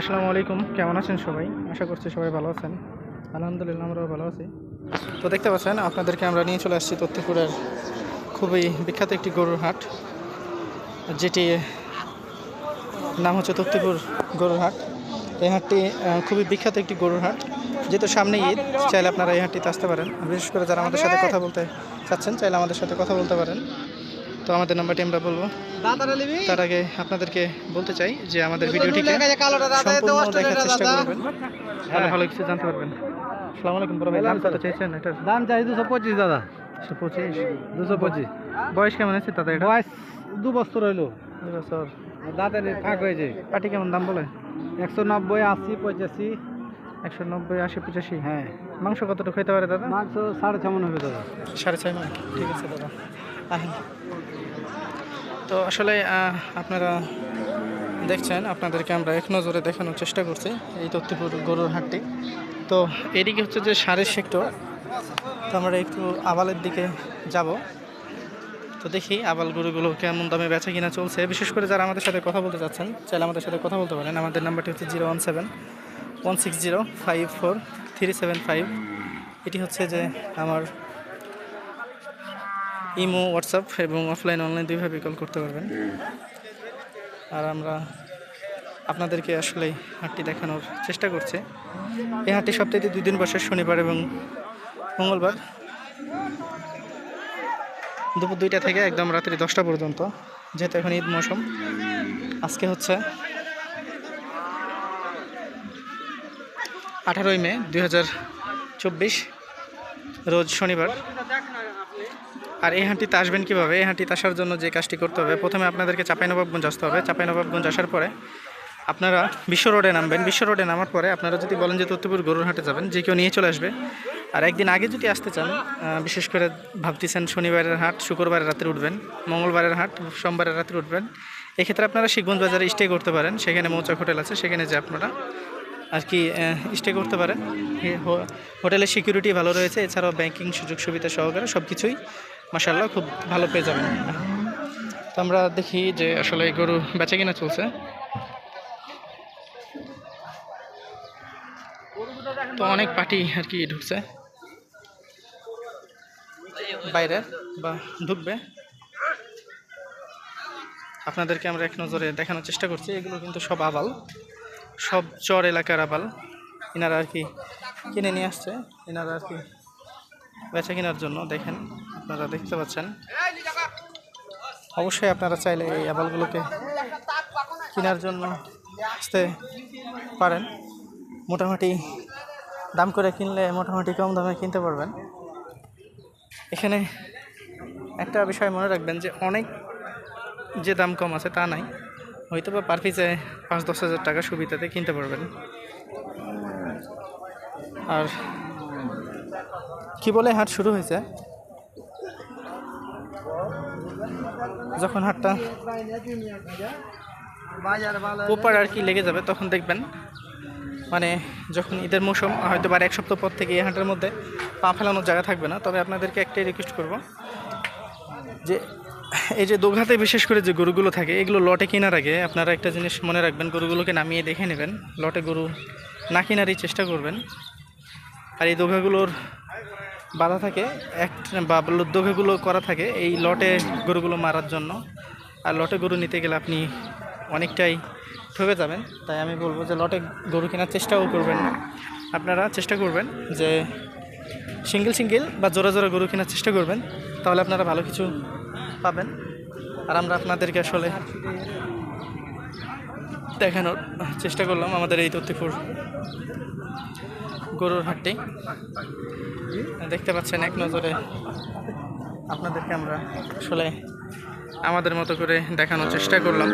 আসসালামু আলাইকুম। কেমন আছেন সবাই? আশা করছি সবাই ভালো আছেন। আলহামদুলিল্লাহ আমরাও ভালো আছি। তো দেখতে পাচ্ছেন আপনাদেরকে আমরা নিয়ে চলে আসছি তথ্যপুরের খুবই বিখ্যাত একটি গরুর হাট যেটি নাম হচ্ছে তথ্যপুর গরুর হাট। এই হাটটি খুবই বিখ্যাত একটি গরুর হাট। যেহেতু সামনে ঈদ চাইলে আপনারা এই হাটটিতে আসতে পারেন। বিশেষ করে যারা আমাদের সাথে কথা বলতে চাচ্ছেন চাইলে আমাদের সাথে কথা বলতে পারেন। তো আমাদের নাম্বারটি আমরা বলব। তার আগে আপনাদেরকে বলতে চাই যে আমাদের ভিডিওটিকে সম্পূর্ণ দেখার চেষ্টা করবেন। ভালো কিছু জানতে পারবেন। আসসালামু আলাইকুম বড় ভাই দাম কত চাইছেন এটার? দাম চাই দুশো পঁচিশ দাদা। পঁচিশ? দুশো পঁচিশ। বয়স কেমন আছে তাদের এটা? বয়স দু বছর হইল। দুই বছর। দাঁতে ফাঁক হয়েছে। পাটি কেমন দাম বলে? একশো নব্বই আশি পঁচাশি। একশো নব্বই আশি পঁচাশি? হ্যাঁ। মাংস কতটুকু খেতে পারে দাদা? মাংস সাড়ে ছ মন হবে দাদা। সাড়ে ছয় মাস ঠিক আছে দাদা। তো আসলে আপনারা দেখছেন, আপনাদেরকে আমরা এক নজরে দেখানোর চেষ্টা করছি এই তথ্যপুর গরুর হাটটি। তো এদিকে হচ্ছে যে সারের সেক্টর, তো আমরা একটু আবালের দিকে যাব। তো দেখি আবাল গরুগুলো কেমন দামে বেচা কিনা চলছে। বিশেষ করে যারা আমাদের সাথে কথা বলতে চাচ্ছেন, চাইলে আমাদের সাথে কথা বলতে পারেন। আমাদের নাম্বারটি হচ্ছে zero one seven, one six zero, five four, three seven five. এটি হচ্ছে যে আমার ইমো, হোয়াটসঅ্যাপ এবং অফলাইন অনলাইন দুইভাবে কল করতে পারবেন। আর আমরা আপনাদেরকে আসলে হাটটি দেখানোর চেষ্টা করছি। এই হাটটি সপ্তাহে দুই দিন বসে, শনিবার এবং মঙ্গলবার। দুপুর দুইটা থেকে একদম রাত্রি দশটা পর্যন্ত, যেহেতু এখন ঈদ মৌসুম। আজকে হচ্ছে আঠারোই মে দুই রোজ শনিবার। আর এই হাঁটিতে আসবেন কীভাবে? এই হাঁটিতে আসার জন্য যে কাজটি করতে হবে, প্রথমে আপনাদেরকে চাঁপাইনবাবগঞ্জ আসতে হবে। চাঁপাইনবাবগঞ্জ আসার পরে আপনারা বিশ্ব রোডে নামবেন। বিশ্ব রোডে নামার পরে আপনারা যদি বলেন যে তত্ত্বপুর গরুর হাটে যাবেন, যে কেউ নিয়ে চলে আসবে। আর একদিন আগে যদি আসতে চান বিশেষ করে ভাবতেছেন শনিবারের হাট, শুক্রবারের রাত্রে উঠবেন, মঙ্গলবারের হাট, সোমবারের রাত্রে উঠবেন, এক্ষেত্রে আপনারা শিখগঞ্জ বাজারে স্টে করতে পারেন। সেখানে মৌচাক হোটেল আছে, সেখানে যে আপনারা আর কি স্টে করতে পারেন। হোটেলের সিকিউরিটি ভালো রয়েছে। এছাড়াও ব্যাংকিং সুযোগ সুবিধা সহকারে সব কিছুই মাসাল্লাহ খুব ভালো পেয়ে যাবেন। তো আমরা দেখি যে আসলে গরু বেচা কিনা চলছে। তো অনেক পার্টি আর কি ঢুকছে। বাইরে বা ঢুকবে। আপনাদেরকে আমরা এক নজরে দেখানোর চেষ্টা করছি, এগুলো কিন্তু সব আবাল। সব চর এলাকার আবাল। এনারা আর কি কিনে নিয়ে আসছে। এনারা আর কি বেচা কেনার জন্য দেখেন। আপনারা দেখতে পাচ্ছেন। অবশ্যই আপনারা চাইলে এই আবালগুলোকে কেনার জন্য আসতে পারেন। মোটামুটি দাম করে কিনলে মোটামুটি কম দামে কিনতে পারবেন। এখানে একটা বিষয় মনে রাখবেন যে অনেক যে দাম কম আছে তা নাই। হয়তো বা পার পিসে পাঁচ দশ হাজার টাকা সুবিধাতে কিনতে পারবেন। আর কি বলে হাট শুরু হয়েছে? যখন হাটটা পোপার আর কি লেগে যাবে, তখন দেখবেন। মানে যখন ঈদের মৌসুম, হয়তো বা আর এক সপ্তাহ পর থেকে এই হাটের মধ্যে পা ফেলানোর জায়গা থাকবে না। তবে আপনাদেরকে একটাই রিকোয়েস্ট করব যে, এই যে দোঘাতে বিশেষ করে যে গরুগুলো থাকে, এগুলো লটে কেনার আগে আপনারা একটা জিনিস মনে রাখবেন, গরুগুলোকে নামিয়ে দেখে নেবেন। লটে গরু না কেনারই চেষ্টা করবেন। আর এই দোঘাগুলোর বাধা থাকে, এক বা দোঘাগুলো করা থাকে এই লটে গরুগুলো মারার জন্য। আর লটে গরু নিতে গেলে আপনি অনেকটাই ঠকে যাবেন। তাই আমি বলব যে লটে গরু কেনার চেষ্টাও করবেন না। আপনারা চেষ্টা করবেন যে সিঙ্গেল সিঙ্গেল বা জোড়া জোড়া গরু কেনার চেষ্টা করবেন, তাহলে আপনারা ভালো কিছু পাবেন। আর আমরা আপনাদেরকে আসলে দেখানোর চেষ্টা করলাম আমাদের এই তথ্যপুর গরুর হাটটি। দেখতে পাচ্ছেন এক নজরে আপনাদেরকে আমরা আসলে আমাদের মতো করে দেখানোর চেষ্টা করলাম।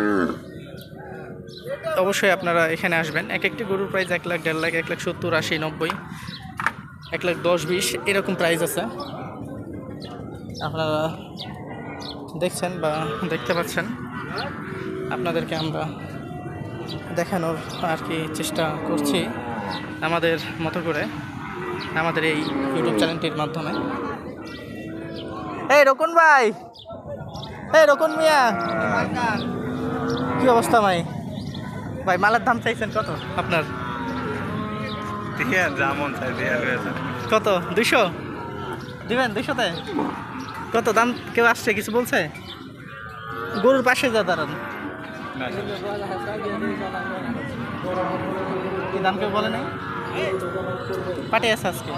অবশ্যই আপনারা এখানে আসবেন। এক একটি গরুর প্রাইস এক লাখ, দেড় লাখ, এক লাখ সত্তর, আশি, নব্বই, এক লাখ দশ, বিশ, এরকম প্রাইস আছে। আপনারা দেখছেন বা দেখতে পাচ্ছেন, আপনাদেরকে আমরা দেখানোর আর কি চেষ্টা করছি আমাদের মতো করে। আমাদের এই ইউটিউব চ্যানেলটির মাধ্যমে। এই রকুন ভাই। এই রকুন মিয়া। কি অবস্থা ভাই? ভাই মালের দাম চাইছেন কত? আপনার? দিয়ে যেমন চাই কত? দুইশো? দিবেন দুইশোতে? কত? দাম কেউ আসছে কিছু বলছে? গরুর পাশে যা দাঁড়ান। কি দাম কেউ বলে নাই? পার্টি আছে আজকে।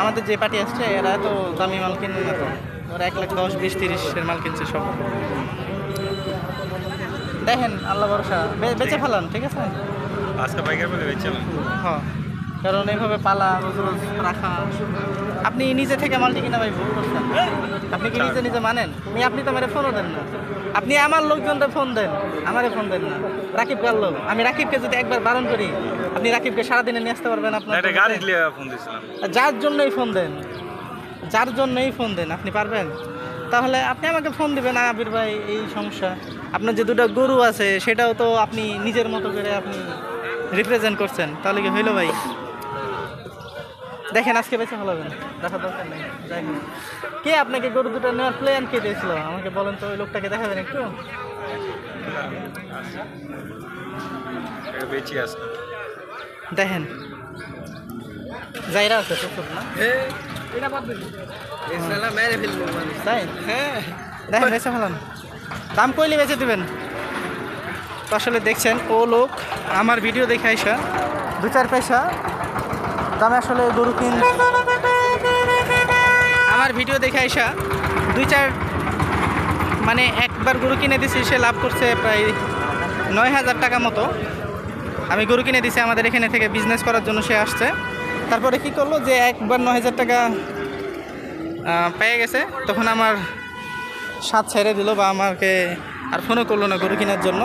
আমাদের যে পাটি আসছে এরা তো দামি মাল কিনে না তো। ওরা এক লাখ দশ বিশ তিরিশের মাল কিনছে সব। দেখেন আল্লাহ ভরসা। বেচে ফেলান ঠিক আছে? আজকে বাইকের বলে বেচছিলাম হ্যাঁ। কারণ এইভাবে পালা রোজ রোজ রাখা। আপনি নিজে থেকে মালটি কিনা ভাই ভুল করছেন। আপনি কি নিজে নিজে মানেন? আমি আপনি তো আমার ফোনও দেন না। আপনি আমার লোকজনদের ফোন দেন আমারে ফোন দেন না। রাকিব কার লোক? আমি রাকিবকে যদি একবার বারণ করি আপনি রাকিবকে সারাদিনে নিয়ে আসতে পারবেন আপনার যার জন্যই ফোন দেন যার জন্যই ফোন দেন আপনি পারবেন? তাহলে আপনি আমাকে ফোন দিবেন আবির ভাই এই সমস্যা। আপনার যে দুটো গরু আছে সেটাও তো আপনি নিজের মতো করে আপনি রিপ্রেজেন্ট করছেন। তাহলে কি হইল ভাই? দেখেন আজকে বেঁচে ফেলাবেন দেখা দরকার নেই যাই। কে আপনাকে গরু দুটো নেওয়ার প্ল্যান কে দিয়েছিল? আমাকে বলেন তো ওই লোকটাকে দেখাবেন একটু? আছে দেখেন। জায়রা আছে না। তাই? দেখেন বেঁচে ফেলান দাম কইলে বেঁচে দেবেন। তো আসলে দেখছেন ও লোক আমার ভিডিও দেখে আইসা দু চার পয়সা দামে আসলে গরু কিন আমার ভিডিও দেখে আইসা, দুই চার মানে একবার গরু কিনে দিছি, সে লাভ করছে প্রায় নয় হাজার টাকা মতো। আমি গরু কিনে দিছি আমাদের এখানে থেকে বিজনেস করার জন্য সে আসছে। তারপরে কি করল যে একবার নয় হাজার টাকা পেয়ে গেছে। তখন আমার সাত ছেড়ে দিল বা আমাকে আর ফোনও করল না গরু কেনার জন্য।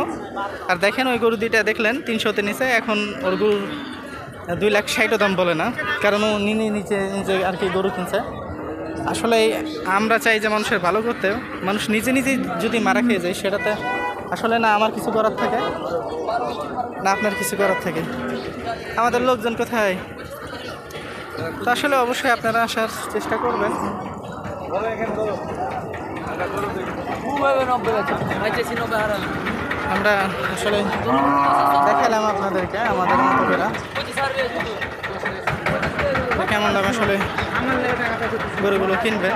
আর দেখেন ওই গরু দুইটা দেখলেন, তিনশোতে নিচে এখন ওর গরুর দুই লাখ ষাটও দাম বলে না। কারণ ও নিচে নিজে আর কি গরু কিনছে। আসলে আমরা চাই যে মানুষের ভালো করতে। মানুষ নিজে নিজেই যদি মারা খেয়ে যায়, সেটাতে আসলে না আমার কিছু করার থাকে। না আপনার কিছু করার থাকে। আমাদের লোকজন কোথায়? তো আসলে অবশ্যই আপনারা আসার চেষ্টা করবেন। আমরা আসলে দেখালাম আপনাদেরকে, আমাদের মতো করে। কেমন দাম আসলে গরুগুলো কিনবে?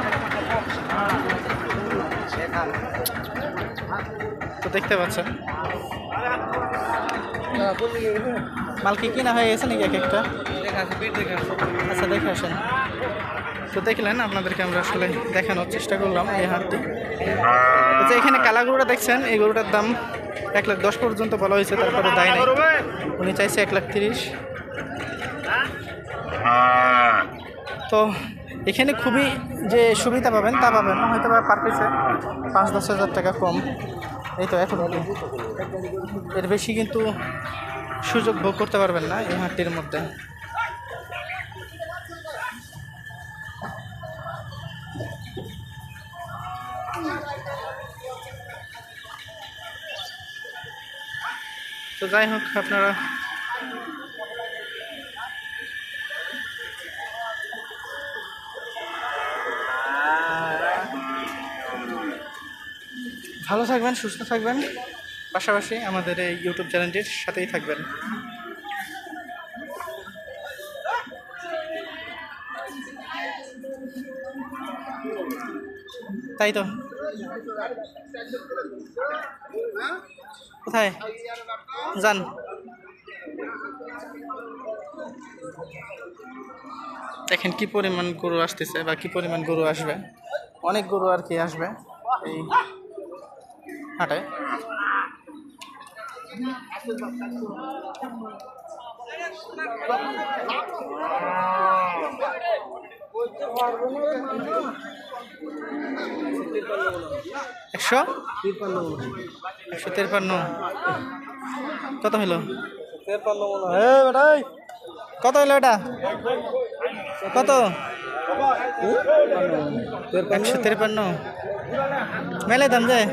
তো দেখতে পাচ্ছেন। মাল কি কিনা হয়ে গেছে নাকি এক একটা? আচ্ছা দেখে আসেন। তো দেখলেন, আপনাদেরকে আমরা আসলে দেখানোর চেষ্টা করলাম এই হাটটি। আচ্ছা এখানে কালা গরুটা দেখছেন, এই গরুটার দাম এক লাখ দশ পর্যন্ত বলা হয়েছে তারপরে দায় নাই। উনি চাইছে এক লাখ তিরিশ। তো এখানে খুবই যে সুবিধা পাবেন, তা পাবেন হয়তো পার পিসে পাঁচ দশ হাজার টাকা কম। এই তো এখন এর বেশি কিন্তু সুযোগ ভোগ করতে পারবেন না এই হাটটির মধ্যে। তো যাই হোক, আপনারা ভালো থাকবেন, সুস্থ থাকবেন। পাশাপাশি আমাদের এই ইউটিউব চ্যানেলটির সাথেই থাকবেন। তাই তো? কোথায়? যান। দেখেন কি পরিমাণ গরু আসতেছে বা কি পরিমাণ গরু আসবে। অনেক গরু আর কি আসবে এই হাটে। একশো? একশো তেরপান্ন। কত হলো কত হলো এটা? কত? একশো তেরপান্ন। মেলে দাম যায়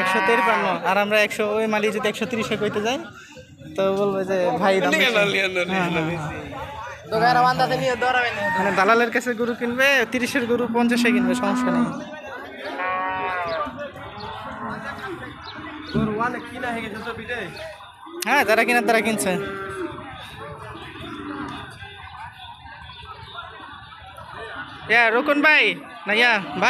একশো তেরপান্ন। আর আমরা একশো ওই মালিক যদি একশো তিরিশে কইতে যাই তো বলবে যে ভাই। হ্যাঁ, হ্যাঁ, হ্যাঁ। মানে দালালের কাছে গরু কিনবে তিরিশের গরু পঞ্চাশে কিনবে সমস্যা নেই। হ্যাঁ যারা কিনার তারা কিনছে। রোকন ভাই? না ইয়া ভাই?